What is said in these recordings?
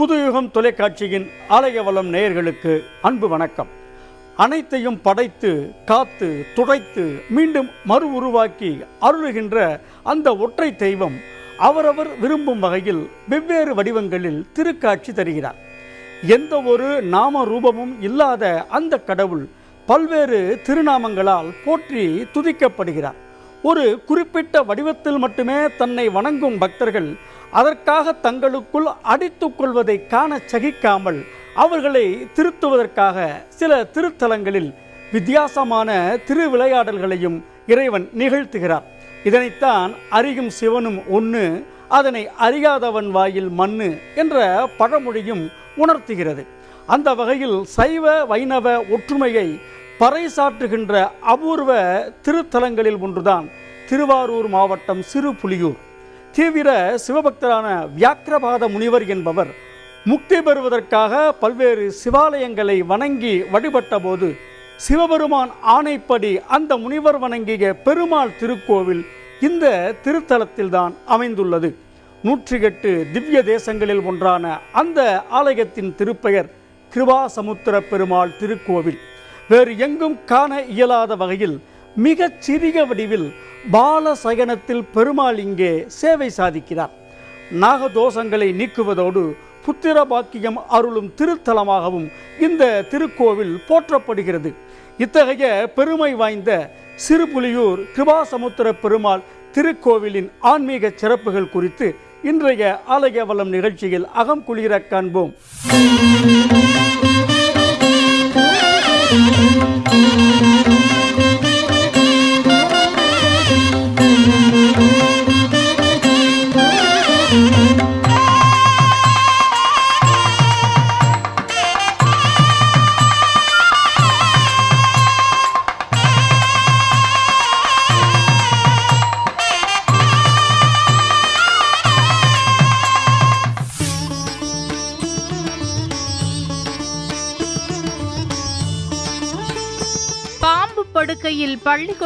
புதுயுகம் தொலைக்காட்சியின் ஆலயவளம் நேயர்களுக்கு அன்பு வணக்கம். அனைத்தையும் படைத்து காத்து துடைத்து மீண்டும் மறு உருவாக்கி அருளுகின்ற அந்த ஒற்றை தெய்வம் அவரவர் விரும்பும் வகையில் வெவ்வேறு வடிவங்களில் திருக்காட்சி தருகிறார். எந்த ஒரு நாம ரூபமும் இல்லாத அந்த கடவுள் பல்வேறு திருநாமங்களால் போற்றி துதிக்கப்படுகிறார். ஒரு குறிப்பிட்ட வடிவத்தில் மட்டுமே தன்னை வணங்கும் பக்தர்கள் அதற்காக தங்களுக்குள் அடித்துக் கொள்வதை காண சகிக்காமல் அவர்களை திருத்துவதற்காக சில திருத்தலங்களில் வித்தியாசமான திருவிளையாடல்களையும் இறைவன் நிகழ்த்துகிறார். இதனைத்தான் அறியும் சிவனும் ஒன்று அதனை அறியாதவன் வாயில் மண்ணு என்ற பழமொழியும் உணர்த்துகிறது. அந்த வகையில் சைவ வைணவ ஒற்றுமையை பறைசாற்றுகின்ற அபூர்வ திருத்தலங்களில் ஒன்றுதான் திருவாரூர் மாவட்டம் சிறுபுலியூர். தீவிர சிவபக்தரான வியாக்கிரபாத முனிவர் என்பவர் முக்தி பெறுவதற்காக பல்வேறு சிவாலயங்களை வணங்கி வழிபட்டபோது சிவபெருமான் ஆணைப்படி அந்த முனிவர் வணங்கிய பெருமாள் திருக்கோவில் இந்த திருத்தலத்தில்தான் அமைந்துள்ளது. நூற்றி எட்டு திவ்ய தேசங்களில் ஒன்றான அந்த ஆலயத்தின் திருப்பெயர் கிருபாசமுத்திர பெருமாள் திருக்கோவில். வேறு எங்கும் காண இயலாத வகையில் மிகச் சிறிய வடிவில் பாலசயனத்தில் பெருமாள் இங்கே சேவை சாதிக்கிறார். நாகதோஷங்களை நீக்குவதோடு புத்திர பாக்கியம் அருளும் திருத்தலமாகவும் இந்த திருக்கோவில் போற்றப்படுகிறது. இத்தகைய பெருமை வாய்ந்த சிறுபுலியூர் கிருபாசமுத்திர பெருமாள் திருக்கோவிலின் ஆன்மீக சிறப்புகள் குறித்து இன்றைய ஆலய வளம் நிகழ்ச்சியில் அகம் குளிர காண்போம். பாம்பு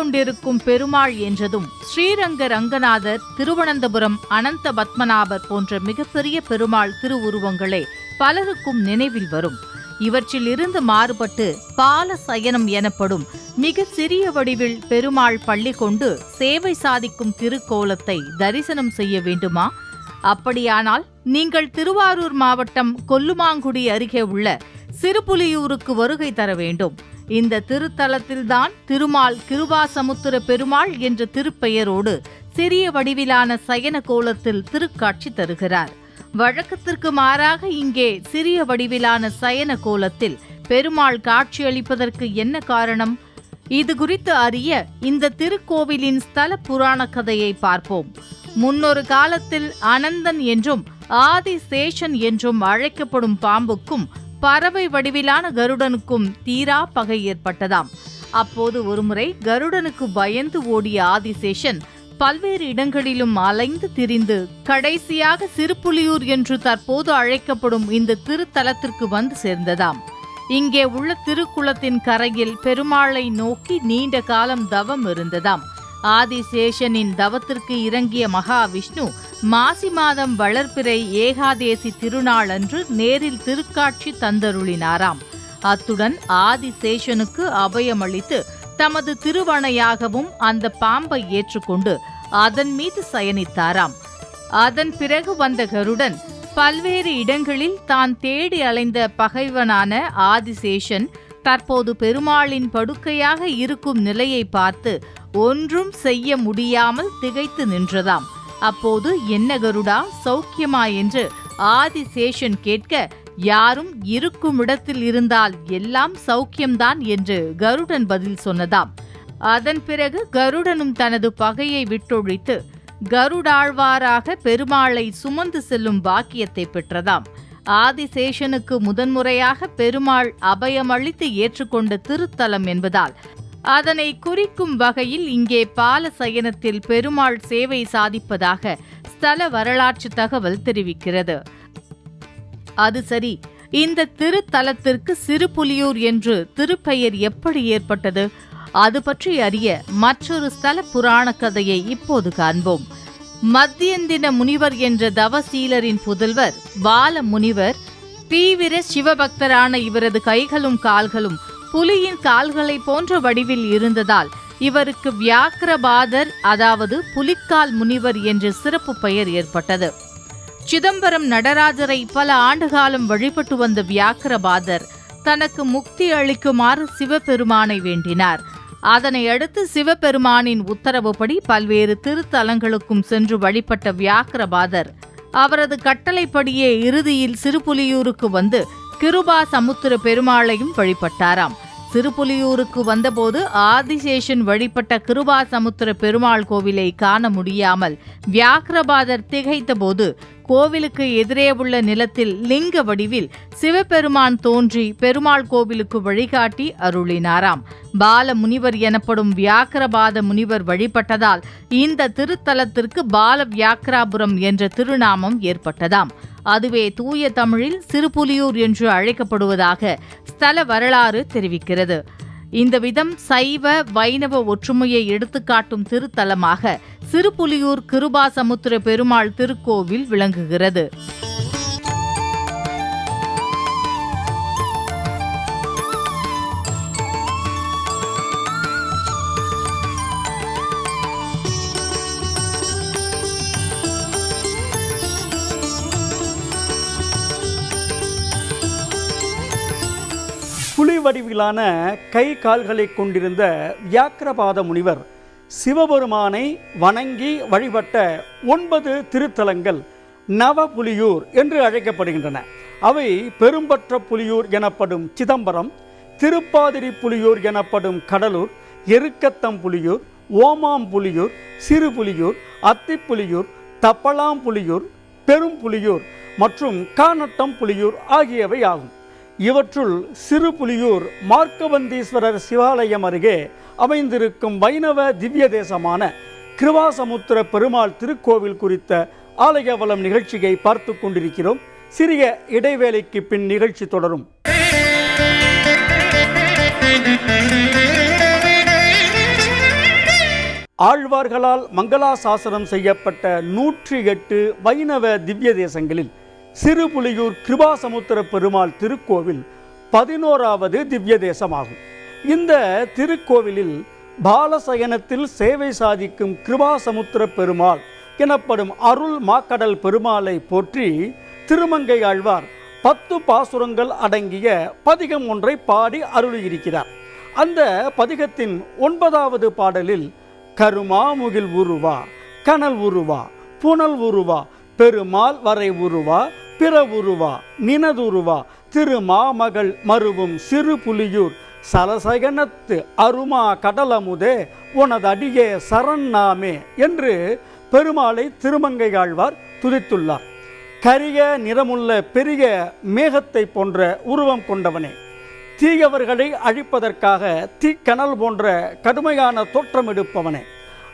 கொண்டிருக்கும் பெருமாள் என்றதும் ஸ்ரீரங்க ரங்கநாதர் திருவனந்தபுரம் அனந்த பத்மநாபர் போன்ற மிகப்பெரிய பெருமாள் திருவுருவங்களே பலருக்கும் நினைவில் வரும். இவற்றில் இருந்து மாறுபட்டு பால சயனம் எனப்படும் மிக சிறிய வடிவில் பெருமாள் பள்ளி கொண்டு சேவை சாதிக்கும் திருக்கோலத்தை தரிசனம் செய்ய வேண்டுமா? அப்படியானால் நீங்கள் திருவாரூர் மாவட்டம் கொல்லுமாங்குடி அருகே உள்ள சிறுபுலியூருக்கு வருகை தர வேண்டும். இந்த திருத்தலத்தில்தான் திருமால் கிருபாசமுத்திர பெருமாள் என்ற திருப்பெயரோடு சிறிய வடிவிலான சயன கோலத்தில் திருக்காட்சி தருகிறார். வழக்கத்திற்கு மாறாக இங்கே சிறிய வடிவிலான சயன கோலத்தில் பெருமாள் காட்சியளிப்பதற்கு என்ன காரணம்? இது குறித்து அறிய இந்த திருக்கோவிலின் ஸ்தல புராண கதையை பார்ப்போம். முன்னொரு காலத்தில் அனந்தன் என்றும் ஆதி சேஷன் என்றும் அழைக்கப்படும் பாம்புக்கும் பறவை வடிவிலான கருடனுக்கும் தீரா பகை ஏற்பட்டதாம். அப்போது ஒருமுறை கருடனுக்கு பயந்து ஓடிய ஆதிசேஷன் பல்வேறு இடங்களிலும் அலைந்து திரிந்து கடைசியாக சிறுபுலியூர் என்று தற்போது அழைக்கப்படும் இந்த திருத்தலத்திற்கு வந்து சேர்ந்ததாம். இங்கே உள்ள திருக்குளத்தின் கரையில் பெருமாளை நோக்கி நீண்ட காலம் தவம் இருந்ததாம். ஆதிசேஷனின் தவத்திற்கு இறங்கிய மகாவிஷ்ணு மாசி மாதம் வளர்பிறை ஏகாதேசி திருநாள் அன்று நேரில் திருக்காட்சி தந்தருளினாராம். அத்துடன் ஆதிசேஷனுக்கு அபயமளித்து தமது திருவணையாகவும் அந்த பாம்பை ஏற்றுக்கொண்டு அதன் மீது சயனித்தாராம். அதன் பிறகு வந்த கருடன் பல்வேறு இடங்களில் தான் தேடி அலைந்த பகைவனான ஆதிசேஷன் தற்போது பெருமாளின் படுக்கையாக இருக்கும் நிலையை பார்த்து ஒன்றும் செய்ய முடியாமல் திகைத்து நின்றதாம். அப்போது என்ன கருடா? சௌக்கியமா என்று ஆதிசேஷன் கேட்க யாரும் இருக்கும் இடத்தில் இருந்தால் எல்லாம் சௌக்கியம்தான் என்று கருடன் பதில் சொன்னதாம். அதன் பிறகு கருடனும் தனது பகையை விட்டொழித்து கருடாழ்வாராக பெருமாளை சுமந்து செல்லும் பாக்கியத்தை பெற்றதாம். ஆதிசேஷனுக்கு முதன்முறையாக பெருமாள் அபயமளித்து ஏற்றுக்கொண்ட திருத்தலம் என்பதால் அதனை குறிக்கும் வகையில் இங்கே பால சயனத்தில் பெருமாள் சேவை சாதிப்பதாக ஸ்தல வரலாற்று தகவல் தெரிவிக்கிறது. அது சரி இந்த திருத்தலத்திற்கு சிறுபுலியூர் என்று திருப்பெயர் எப்படி ஏற்பட்டது? அது பற்றி அறிய மற்றொரு ஸ்தல புராண கதையை இப்போது காண்போம். மத்தியந்தின முனிவர் என்ற தவசீலரின் புதல்வர் பால முனிவர் தீவிர சிவபக்தரான இவரது கைகளும் கால்களும் புலியின் கால்களை போன்ற வடிவில் இருந்ததால் இவருக்கு வியாக்கிரபாதர் அதாவது புலிக்கால் முனிவர் என்ற சிறப்பு பெயர் ஏற்பட்டது. சிதம்பரம் நடராஜரை பல ஆண்டுகாலம் வழிபட்டு வந்த வியாக்கிரபாதர் தனக்கு முக்தி அளிக்குமாறு சிவபெருமானை வேண்டினார். அதனை அடுத்து சிவபெருமானின் உத்தரவுப்படி பல்வேறு திருத்தலங்களுக்கும் சென்று வழிபட்ட வியாக்கிரபாதர் அவரது கட்டளைப்படியே இறுதியில் சிறுபுலியூருக்கு வந்து கிருபா சமுத்திர பெருமாளையும் வழிபட்டாராம். திருப்புலியூருக்கு வந்தபோது ஆதிசேஷன் வழிபட்ட கிருபாசமுத்திர பெருமாள் கோவிலை காண முடியாமல் வியாக்கிரபாதர் திகைத்தபோது கோவிலுக்கு எதிரே உள்ள நிலத்தில் லிங்க வடிவில் சிவபெருமான் தோன்றி பெருமாள் கோவிலுக்கு வழிகாட்டி அருளினாராம். பால முனிவர் எனப்படும் வியாக்கிரபாத முனிவர் வழிபட்டதால் இந்த திருத்தலத்திற்கு பால வியாக்கிராபுரம் என்ற திருநாமம் ஏற்பட்டதாம். அதுவே தூய தமிழில் சிறுபுலியூர் என்று அழைக்கப்படுவதாக ஸ்தல வரலாறு தெரிவிக்கிறது. இந்த விதம் சைவ வைணவ ஒற்றுமையை எடுத்துக்காட்டும் திருத்தலமாக சிறுபுலியூர் கிருபாசமுத்திர பெருமாள் திருக்கோவில் விளங்குகிறது. வடிவிலான கை கால்களை கொண்டிருந்த வியாக்கிரபாத முனிவர் சிவபெருமானை வணங்கி வழிபட்ட ஒன்பது திருத்தலங்கள் நவபுலியூர் என்று அழைக்கப்படுகின்றன. அவை பெரும்பற்ற புலியூர் எனப்படும் சிதம்பரம் திருப்பாதிரி புலியூர் எனப்படும் கடலூர் எருக்கத்தம் புலியூர் ஓமாம் புலியூர் சிறு புலியூர் அத்திப்புலியூர் தப்பலாம் புலியூர் பெரும் புலியூர் மற்றும் கானட்டம் புலியூர் ஆகியவை ஆகும். இவற்றுள் சிறு புலியூர் மார்க்கவந்தீஸ்வரர் சிவாலயம் அருகே அமைந்திருக்கும் வைணவ திவ்ய தேசமான கிருவாசமுத்திர பெருமாள் திருக்கோவில் குறித்த ஆலயவளம் நிகழ்ச்சியை பார்த்து கொண்டிருக்கிறோம். சிறிய இடைவேளைக்கு பின் நிகழ்ச்சி தொடரும். ஆழ்வார்களால் மங்களாசாசனம் செய்யப்பட்ட நூற்றி எட்டு வைணவ திவ்ய தேசங்களில் சிறுபுலியூர் கிருபாசமுத்திர பெருமாள் திருக்கோவில் பதினோராவது திவ்ய தேசமாகும். இந்த திருக்கோவிலில் பாலசயனத்தில் சேவை சாதிக்கும் கிருபாசமுத்திர பெருமாள் எனப்படும் அருள் மாக்கடல் பெருமாளை போற்றி திருமங்கை ஆழ்வார் பத்து பாசுரங்கள் அடங்கிய பதிகம் ஒன்றை பாடி அருளியிருக்கிறார். அந்த பதிகத்தின் ஒன்பதாவது பாடலில் கருமாமுகில் உருவா கனல் உருவா புனல் உருவா பெருமாள் வரை உருவா பிற உருவா நினதுருவா திருமாமகள் மருவும் சிறு புலியூர் சலசகனத்து அருமா கடலமுதே உனது அடியே சரண்நாமே என்று பெருமாளை திருமங்கையாழ்வார் துதித்துள்ளார். கரிய நிறமுள்ள பெரிய மேகத்தை போன்ற உருவம் கொண்டவனே தீயவர்களை அழிப்பதற்காக தீக்கனல் போன்ற கடுமையான தோற்றம் எடுப்பவனே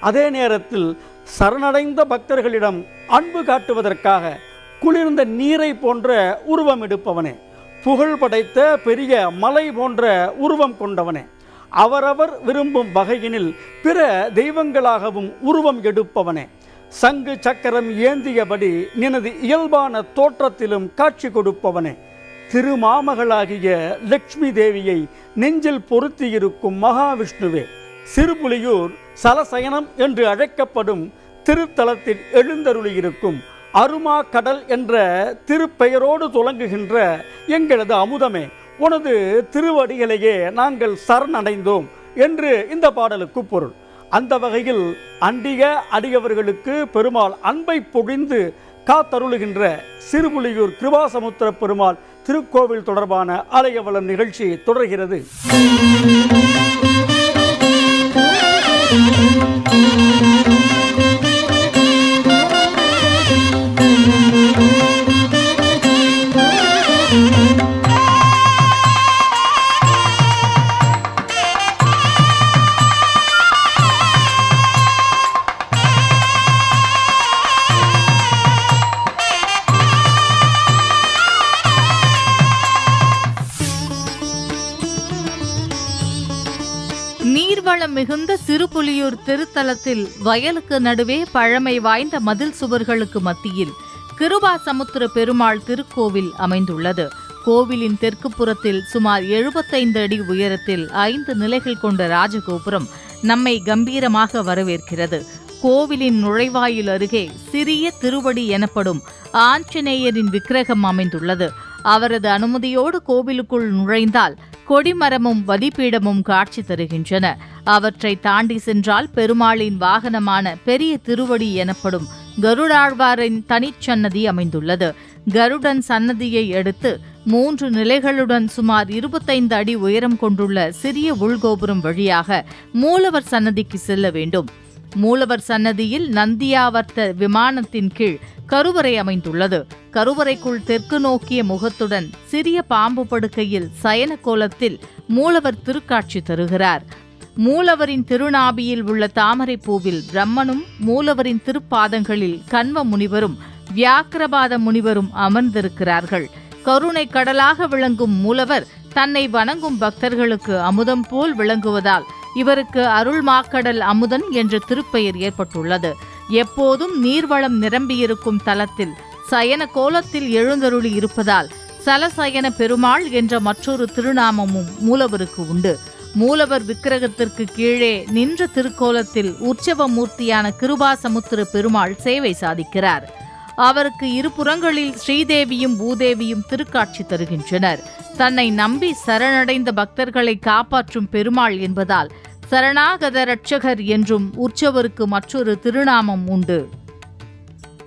அதே நேரத்தில் சரணடைந்த பக்தர்களிடம் அன்பு காட்டுவதற்காக குளிர்ந்த நீரை போன்ற உருவம் எடுப்பவனே புகழ் படைத்த பெரிய மலை போன்ற உருவம் கொண்டவனே அவரவர் விரும்பும் வகையினில் பிற தெய்வங்களாகவும் உருவம் எடுப்பவனே. சங்கு சக்கரம் ஏந்தியபடி நினது இயல்பான தோற்றத்திலும் காட்சி கொடுப்பவனே. திருமாமகளாகிய லக்ஷ்மி தேவியை நெஞ்சில் பொருத்தியிருக்கும் மகாவிஷ்ணுவே சிறுபுலியூர் சலசயனம் என்று அழைக்கப்படும் திருத்தலத்தில் எழுந்தருளியிருக்கும் அருமா கடல் என்ற திருப்பெயரோடு துலங்குகின்ற எங்களது அமுதமே உனது திருவடிகளையே நாங்கள் சரணடைந்தோம் என்று இந்த பாடலுக்கு பொருள். அந்த வகையில் அண்டிக அடியவர்களுக்கு பெருமாள் அன்பை பொழிந்து காத்தருளுகின்ற சிறுபுலியூர் கிருபாசமுத்திர பெருமாள் திருக்கோவில் தொடர்பான ஆலயவளம் நிகழ்ச்சி தொடர்கிறது. Música திருத்தலத்தில் வயலுக்கு நடுவே பழமை வாய்ந்த மதில் சுவர்களுக்கு மத்தியில் கிருபாசமுத்திர பெருமாள் திருக்கோவில் அமைந்துள்ளது. கோவிலின் தெற்கு புறத்தில் சுமார் 75 அடி உயரத்தில் ஐந்து நிலைகள் கொண்ட ராஜகோபுரம் நம்மை கம்பீரமாக வரவேற்கிறது. கோவிலின் நுழைவாயில் அருகே சிறிய திருவடி எனப்படும் ஆஞ்சநேயரின் விக்கிரகம் அமைந்துள்ளது. அவரது அனுமதியோடு கோவிலுக்குள் நுழைந்தால் கொடிமரமும் வதிப்பீடமும் காட்சி தருகின்றன. அவற்றை தாண்டி சென்றால் பெருமாளின் வாகனமான பெரிய திருவடி எனப்படும் கருடாழ்வாரின் தனிச்சன்னதி அமைந்துள்ளது. கருடன் சன்னதியை அடுத்து மூன்று நிலைகளுடன் சுமார் இருபத்தைந்து அடி உயரம் கொண்டுள்ள சிறிய உள்கோபுரம் வழியாக மூலவர் சன்னதிக்கு செல்ல வேண்டும். மூலவர் சன்னதியில் நந்தியாவர்த்த விமானத்தின் கீழ் கருவறை அமைந்துள்ளது. கருவறைக்குள் தெற்கு நோக்கிய முகத்துடன் சிறிய பாம்பு படுக்கையில் சயன கோலத்தில் மூலவர் திருக்காட்சி தருகிறார். மூலவரின் திருநாபியில் உள்ள தாமரை பூவில் பிரம்மனும் மூலவரின் திருப்பாதங்களில் கண்வ முனிவரும் வியாக்கிரபாத முனிவரும் அமர்ந்திருக்கிறார்கள். கருணை கடலாக விளங்கும் மூலவர் தன்னை வணங்கும் பக்தர்களுக்கு அமுதம் போல் விளங்குவதால் இவருக்கு அருள் மாக்கடல் அமுதன் என்ற திருப்பெயர் ஏற்பட்டுள்ளது. எப்போதும் நீர்வளம் நிரம்பியிருக்கும் தலத்தில் சயன கோலத்தில் எழுந்தருளி இருப்பதால் சலசயன பெருமாள் என்ற மற்றொரு திருநாமமும் மூலவருக்கு உண்டு. மூலவர் விக்கிரகத்திற்கு கீழே நின்ற திருக்கோலத்தில் உற்சவ மூர்த்தியான கிருபாசமுத்திர பெருமாள் சேவை சாதிக்கிறார். அவருக்கு இருபுறங்களில் ஸ்ரீதேவியும் பூதேவியும் திருக்காட்சி தருகின்றனர். தன்னை நம்பி சரணடைந்த பக்தர்களை காப்பாற்றும் பெருமாள் என்பதால் சரணாகத ரட்சகர் என்றும் உற்சவருக்கு மற்றொரு திருநாமம் உண்டு.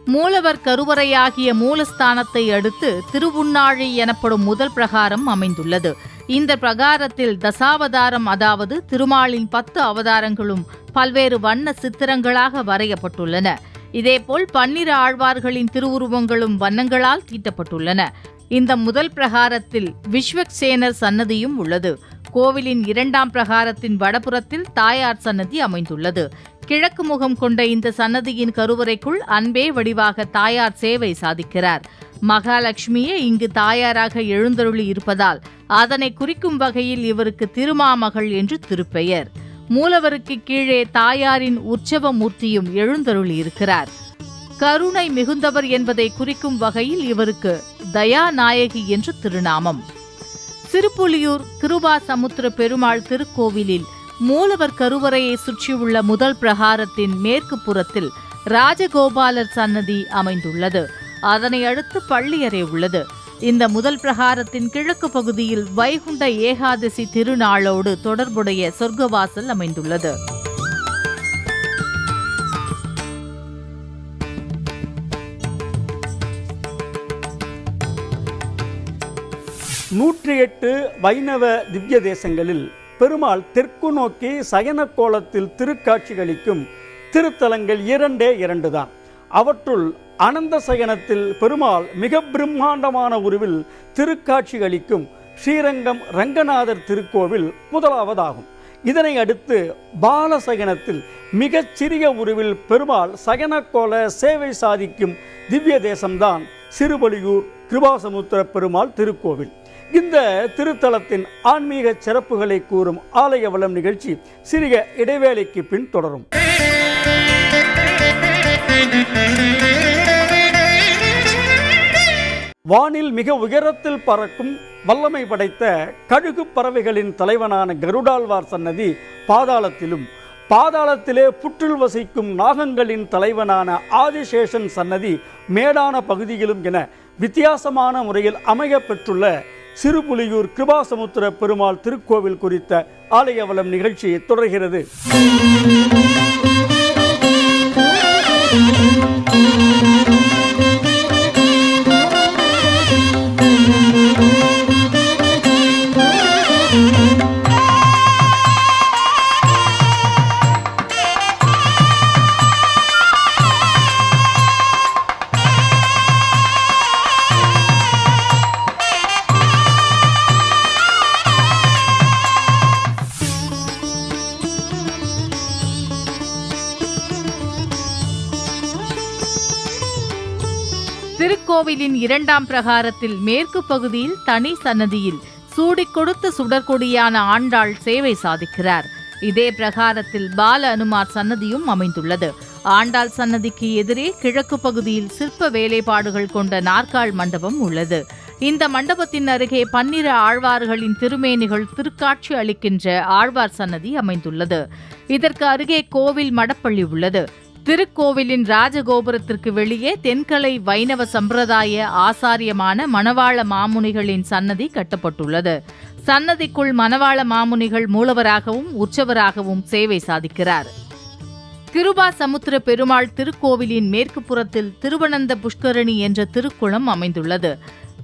மூலவர் கருவறையாகிய மூலஸ்தானத்தை அடுத்து திருவுண்ணாழி எனப்படும் முதல் பிரகாரம் அமைந்துள்ளது. இந்த பிரகாரத்தில் தசாவதாரம் அதாவது திருமாலின் பத்து அவதாரங்களும் பல்வேறு வண்ண சித்திரங்களாக வரையப்பட்டுள்ளன. இதேபோல் பன்னிரு ஆழ்வார்களின் திருவுருவங்களும் வண்ணங்களால் தீட்டப்பட்டுள்ளன. இந்த முதல் பிரகாரத்தில் விஸ்வக்சேனர் சன்னதியும் உள்ளது. கோவிலின் இரண்டாம் பிரகாரத்தின் வடபுறத்தில் தாயார் சன்னதி அமைந்துள்ளது. கிழக்கு முகம் கொண்ட இந்த சன்னதியின் கருவறைக்குள் அன்பே வடிவாக தாயார் சேவை சாதிக்கிறார். மகாலட்சுமியே இங்கு தாயாராக எழுந்தருளி இருப்பதால் அதனை குறிக்கும் வகையில் இவருக்கு திருமாமகள் என்று திருப்பெயர். மூலவருக்கு கீழே தாயாரின் உற்சவ மூர்த்தியும் எழுந்தருளி இருக்கிறார் கருணை மிகுந்தவர் என்பதை குறிக்கும் வகையில் இவருக்கு தயாநாயகி என்று திருநாமம். சிறுபுலியூர் கிருபா சமுத்திர பெருமாள் திருக்கோவிலில் மூலவர் கருவறையை சுற்றியுள்ள முதல் பிரகாரத்தின் மேற்கு புறத்தில் ராஜகோபாலர் சன்னதி அமைந்துள்ளது. அதனை அடுத்து பள்ளியறை உள்ளது. இந்த முதல் பிரகாரத்தின் கிழக்கு பகுதியில் வைகுண்ட ஏகாதசி திருநாளோடு தொடர்புடைய சொர்க்கவாசல் அமைந்துள்ளது. நூற்றி எட்டு வைணவ திவ்ய தேசங்களில் பெருமாள் தெற்கு நோக்கி சயன கோலத்தில் திருக்காட்சிகளிக்கும் திருத்தலங்கள் இரண்டே இரண்டுதான். அவற்றுள் அனந்த சயனத்தில் பெருமாள் மிக பிரம்மாண்டமான உருவில் திருக்காட்சி அளிக்கும் ஸ்ரீரங்கம் ரங்கநாதர் திருக்கோவில் முதலாவதாகும். இதனை அடுத்து பாலசகனத்தில் மிகச் சிறிய உருவில் பெருமாள் சயனக்கோல சேவை சாதிக்கும் திவ்ய தேசம்தான் சிறுபலியூர் கிருபாசமுத்திர பெருமாள் திருக்கோவில். இந்த திருத்தலத்தின் ஆன்மீக சிறப்புகளை கூறும் ஆலய வளம் நிகழ்ச்சி சிறிய இடைவேளைக்கு பின் தொடரும். வானில் மிக உயரத்தில் பறக்கும் வல்லமை படைத்த கழுகு பறவைகளின் தலைவனான கருடாழ்வார் சன்னதி பாதாளத்திலும் பாதாளத்திலே புற்றில் வசிக்கும் நாகங்களின் தலைவனான ஆதிசேஷன் சன்னதி மேடான பகுதியிலும் என வித்தியாசமான முறையில் அமைய பெற்றுள்ள சிறுபுலியூர் கிருபாசமுத்திர பெருமாள் திருக்கோவில் குறித்த ஆலயவளம் நிகழ்ச்சி தொடர்கிறது. கோவிலின் இரண்டாம் பிரகாரத்தில் மேற்கு பகுதியில் தனி சன்னதியில் சூடி கொடுத்த சுடற்கொடியான ஆண்டாள் சேவை சாதிக்கிறார். இதே பிரகாரத்தில் பால அனுமார் சன்னதியும் அமைந்துள்ளது. ஆண்டாள் சன்னதிக்கு எதிரே கிழக்கு பகுதியில் சிற்ப வேலைப்பாடுகள் கொண்ட நாற்கால் மண்டபம் உள்ளது. இந்த மண்டபத்தின் அருகே பன்னிரு ஆழ்வார்களின் திருமேனிகள் திருக்காட்சி அளிக்கின்ற ஆழ்வார் சன்னதி அமைந்துள்ளது. இதற்கு அருகே கோவில் மடப்பள்ளி உள்ளது. திருக்கோவிலின் ராஜகோபுரத்திற்கு வெளியே தென்கலை வைணவ சம்பிரதாய ஆசாரியமான மணவாள மாமுனிகளின் சன்னதி கட்டப்பட்டுள்ளது. சன்னதிக்குள் மணவாள மாமுனிகள் மூலவராகவும் உற்சவராகவும் சேவை சாதிக்கிறார். கிருபா சமுத்திர பெருமாள் திருக்கோவிலின் மேற்கு புறத்தில் திருவனந்த புஷ்கரணி என்ற திருக்குளம் அமைந்துள்ளது.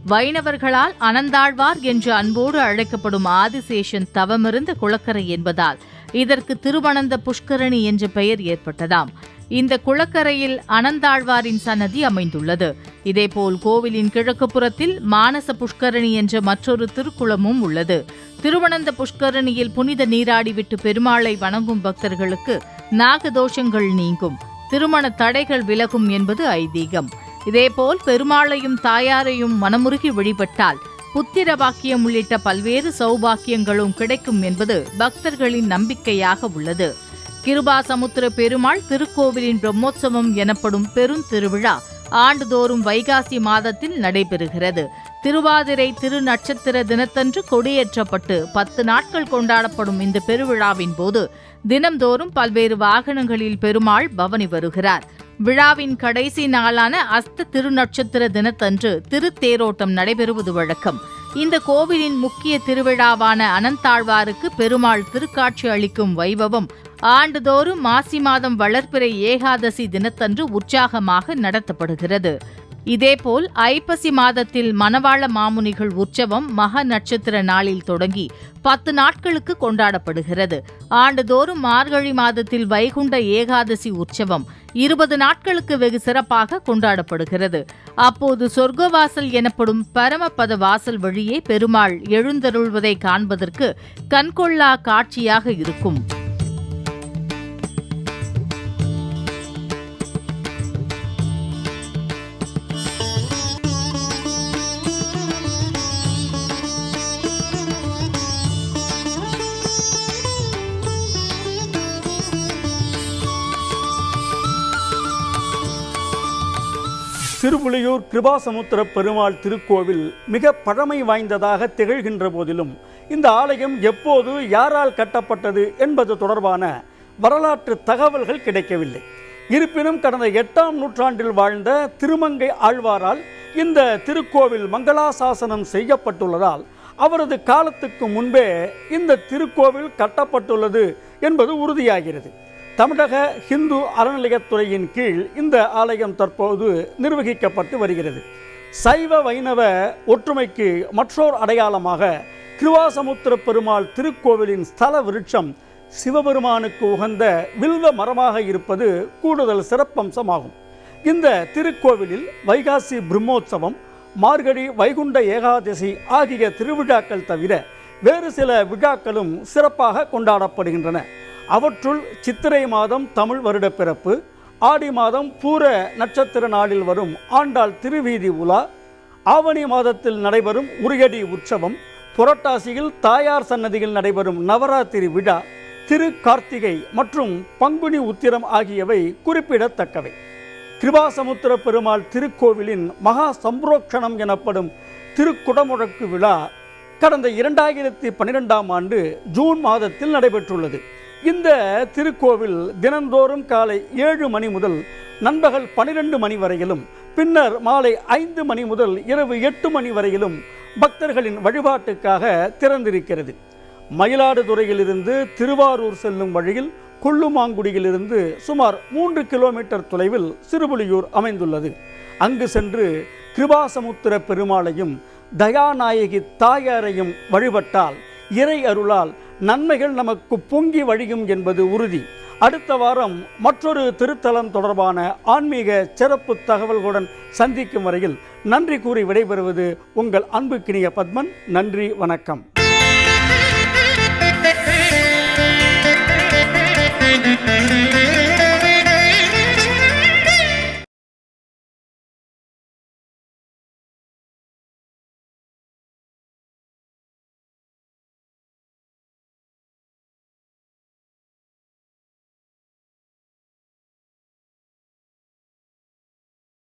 வைணவர்களால் அனந்தாழ்வார் என்று அன்போடு அழைக்கப்படும் ஆதிசேஷன் தவமிருந்த குளக்கரை என்பதால் இதற்கு திருவனந்த புஷ்கரணி என்ற பெயர் ஏற்பட்டதாம். இந்த குளக்கரையில் அனந்தாழ்வாரின் சன்னதி அமைந்துள்ளது. இதேபோல் கோவிலின் கிழக்கு புறத்தில் மானச புஷ்கரணி என்ற மற்றொரு திருக்குளமும் உள்ளது. திருவனந்த புஷ்கரணியில் புனித நீராடிவிட்டு பெருமாளை வணங்கும் பக்தர்களுக்கு நாகதோஷங்கள் நீங்கும். திருமண தடைகள் விலகும் என்பது ஐதீகம். இதேபோல் பெருமாளையும் தாயாரையும் மனமுருகி வழிபட்டால் புத்திர பாக்கியம் உள்ளிட்ட பல்வேறு சௌபாக்கியங்களும் கிடைக்கும் என்பது பக்தர்களின் நம்பிக்கையாக உள்ளது. கிருபாசமுத்திர பெருமாள் திருக்கோவிலின் பிரம்மோற்சவம் எனப்படும் பெருந்திருவிழா ஆண்டுதோறும் வைகாசி மாதத்தில் நடைபெறுகிறது. திருவாதிரை திருநட்சத்திர தினத்தன்று கொடியேற்றப்பட்டு பத்து நாட்கள் கொண்டாடப்படும் இந்த பெருவிழாவின் போது தினம்தோறும் பல்வேறு வாகனங்களில் பெருமாள் பவனி வருகிறார். விழாவின் கடைசி நாளான அஸ்த திருநட்சத்திர தினத்தன்று திருத்தேரோட்டம் நடைபெறுவது வழக்கம். இந்த கோவிலின் முக்கிய திருவிழாவான அனந்தாழ்வாருக்கு பெருமாள் திருக்காட்சி அளிக்கும் வைபவம் ஆண்டுதோறும் மாசி மாதம் வளர்ப்பிறை ஏகாதசி தினத்தன்று உற்சாகமாக நடத்தப்படுகிறது. இதேபோல் ஐப்பசி மாதத்தில் மணவாள மாமுனிகள் உற்சவம் மக நட்சத்திர நாளில் தொடங்கி பத்து நாட்களுக்கு கொண்டாடப்படுகிறது. ஆண்டுதோறும் மார்கழி மாதத்தில் வைகுண்ட ஏகாதசி உற்சவம் இருபது நாட்களுக்கு வெகு சிறப்பாக கொண்டாடப்படுகிறது. அப்போது சொர்க்கவாசல் எனப்படும் பரமபத வாசல் வழியே பெருமாள் எழுந்தருள்வதை காண்பதற்கு கண்கொள்ளா காட்சியாக இருக்கும். திருப்புலியூர் கிருபாசமுத்திர பெருமாள் திருக்கோவில் மிக பழமை வாய்ந்ததாக திகழ்கின்ற போதிலும் இந்த ஆலயம் எப்போது யாரால் கட்டப்பட்டது என்பது தொடர்பான வரலாற்று தகவல்கள் கிடைக்கவில்லை. இருப்பினும் கடந்த எட்டாம் நூற்றாண்டில் வாழ்ந்த திருமங்கை ஆழ்வாரால் இந்த திருக்கோவில் மங்களாசாசனம் செய்யப்பட்டுள்ளதால் அவரது காலத்துக்கு முன்பே இந்த திருக்கோவில் கட்டப்பட்டுள்ளது என்பது உறுதியாகிறது. தமிழக ஹிந்து அறநிலையத்துறையின் கீழ் இந்த ஆலயம் தற்போது நிர்வகிக்கப்பட்டு வருகிறது. சைவ வைணவ ஒற்றுமைக்கு மற்றோர் அடையாளமாக கிருவாசமுத்திர பெருமாள் திருக்கோவிலின் ஸ்தல விருட்சம் சிவபெருமானுக்கு உகந்த வில்வ மரமாக இருப்பது கூடுதல் சிறப்பம்சமாகும். இந்த திருக்கோவிலில் வைகாசி பிரம்மோற்சவம் மார்கழி வைகுண்ட ஏகாதசி ஆகிய திருவிழாக்கள் தவிர வேறு சில விழாக்களும் சிறப்பாக கொண்டாடப்படுகின்றன. அவற்றுள் சித்திரை மாதம் தமிழ் வருட பிறப்பு ஆடி மாதம் பூர நட்சத்திர நாளில் வரும் ஆண்டாள் திருவீதி உலா ஆவணி மாதத்தில் நடைபெறும் உரியடி உற்சவம் புரட்டாசியில் தாயார் சன்னதியில் நடைபெறும் நவராத்திரி விழா திரு கார்த்திகை மற்றும் பங்குனி உத்திரம் ஆகியவை குறிப்பிடத்தக்கவை. கிருபாசமுத்திர பெருமாள் திருக்கோவிலின் மகா சம்பரோக்ஷணம் எனப்படும் திருக்குடமுழக்கு விழா கடந்த இரண்டாயிரத்தி பன்னிரெண்டாம் ஆண்டு ஜூன் மாதத்தில் நடைபெற்றுள்ளது. இந்த திருக்கோவில் தினந்தோறும் காலை ஏழு மணி முதல் நண்பகல் பனிரெண்டு மணி வரையிலும் பின்னர் மாலை ஐந்து மணி முதல் இரவு எட்டு மணி வரையிலும் பக்தர்களின் வழிபாட்டுக்காக திறந்திருக்கிறது. மயிலாடுதுறையிலிருந்து திருவாரூர் செல்லும் வழியில் கொள்ளுமாங்குடியிலிருந்து சுமார் மூன்று கிலோமீட்டர் தொலைவில் சிறுபுலியூர் அமைந்துள்ளது. அங்கு சென்று கிருபாசமுத்திர பெருமாளையும் தயாநாயகி தாயாரையும் வழிபட்டால் இறை அருளால் நன்மைகள் நமக்கு பொங்கி வழியும் என்பது உறுதி அடுத்த வாரம் மற்றொரு திருத்தலம் தொடர்பான ஆன்மீக சிறப்பு தகவல்களுடன் சந்திக்கும் வரையில் நன்றி கூறி விடைபெறுவது உங்கள் அன்புக்கினிய பத்மன் நன்றி வணக்கம் Thank you.